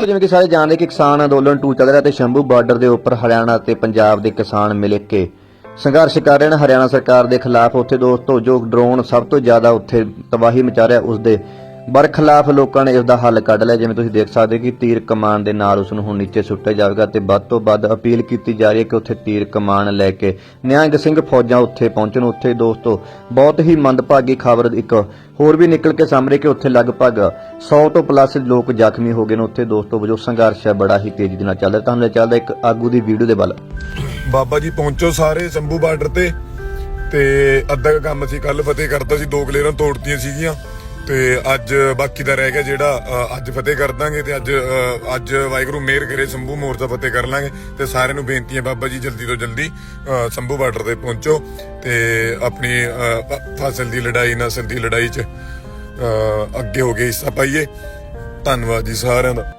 ਜਿਵੇਂ ਕਿ ਸਾਰੇ ਜਾਣਦੇ ਕਿ ਕਿਸਾਨ ਅੰਦੋਲਨ ਟੂ ਚੱਲ ਰਿਹਾ ਤੇ ਸ਼ੰਭੂ ਬਾਰਡਰ ਦੇ ਉੱਪਰ ਹਰਿਆਣਾ ਤੇ ਪੰਜਾਬ ਦੇ ਕਿਸਾਨ ਮਿਲ ਕੇ ਸੰਘਰਸ਼ ਕਰ ਰਹੇ ਨੇ। ਹਰਿਆਣਾ ਸਰਕਾਰ ਦੇ ਖਿਲਾਫ ਉੱਥੇ ਦੋਸਤੋ ਜੋ ਡਰੋਨ ਸਭ ਤੋਂ ਜ਼ਿਆਦਾ ਉੱਥੇ ਤਬਾਹੀ ਮਚਾ ਰਿਹਾ ਉਸ ਦੇ ਬਰਖਲਾਫ ਲੋਕਾਂ ਨੇ ਇਸ ਦਾ ਹੱਲ ਕੱਢ ਲਿਆ। ਜਿਵੇਂ ਤੁਸੀਂ ਦੇਖ ਸਕਦੇ ਕਿ ਤੀਰ ਕਮਾਨ ਦੇ ਨਾਲ ਉਸ ਨੂੰ ਹੁਣ ਨੀਚੇ ਸੁੱਟਿਆ ਜਾਵੇਗਾ ਤੇ ਵੱਧ ਤੋਂ ਵੱਧ ਅਪੀਲ ਕੀਤੀ ਜਾ ਰਹੀ ਹੈ ਕਿ ਉੱਥੇ ਤੀਰ ਕਮਾਨ ਲੈ ਕੇ ਨਿਹੰਗ ਸਿੰਘ ਫੌਜਾਂ ਉੱਥੇ ਪਹੁੰਚਣ। ਉੱਥੇ ਦੋਸਤੋ, ਬਹੁਤ ਹੀ ਮੰਦਭਾਗੀ ਖਬਰ ਇੱਕ ਹੋਰ ਵੀ ਨਿਕਲ ਕੇ ਸਾਹਮਣੇ ਕਿ ਉੱਥੇ ਲਗਭਗ 100 ਤੋਂ ਪਲੱਸ ਲੋਕ ਜ਼ਖਮੀ ਹੋ ਗਏ ਨੇ। ਉੱਥੇ ਦੋਸਤੋ, ਵਜੋਂ ਸੰਘਰਸ਼ ਹੈ, ਬੜਾ ਹੀ ਤੇਜ਼ੀ ਦੇ ਨਾਲ ਚੱਲ ਰਿਹਾ। ਤੁਹਾਨੂੰ ਚੱਲਦਾ ਇੱਕ ਆਗੂ ਦੀ ਵੀਡੀਓ ਦੇ ਵੱਲ। ਬਾਬਾ ਜੀ, ਪਹੁੰਚੋ ਸਾਰੇ ਸ਼ੰਭੂ ਬਾਰਡਰ ਤੇ। ਤੇ ਅੱਧਾ ਕੰਮ ਸੀ ਕੱਲ ਫਤਿਹ ਕਰਤਾ ਸੀ, ਦੋ ਕਲੇਰਾਂ ਤੋੜਤੀਆਂ ਸੀਗੀਆਂ। ਤੇ ਅੱਜ ਬਾਕੀ ਦਾ ਰਹਿ ਗਿਆ ਜਿਹੜਾ ਅੱਜ ਫਤਿਹ ਕਰ ਦਾਂਗੇ ਤੇ ਅੱਜ ਅੱਜ ਵਾਹਿਗੁਰੂ ਮਿਹਰ ਕਰੇ, ਸ਼ੰਭੂ ਮੋਰਚਾ ਫਤਿਹ ਕਰ ਲਾਂਗੇ। ਤੇ ਸਾਰਿਆਂ ਨੂੰ ਬੇਨਤੀ ਹੈ ਬਾਬਾ ਜੀ, ਜਲਦੀ ਤੋਂ ਜਲਦੀ ਸ਼ੰਭੂ ਬਾਰਡਰ ਤੇ ਪਹੁੰਚੋ ਤੇ ਆਪਣੀ ਫਸਲ ਦੀ ਲੜਾਈ, ਨਸਲ ਦੀ ਲੜਾਈ 'ਚ ਅੱਗੇ ਹੋ ਕੇ ਹਿੱਸਾ ਪਾਈਏ। ਧੰਨਵਾਦ ਜੀ ਸਾਰਿਆਂ ਦਾ।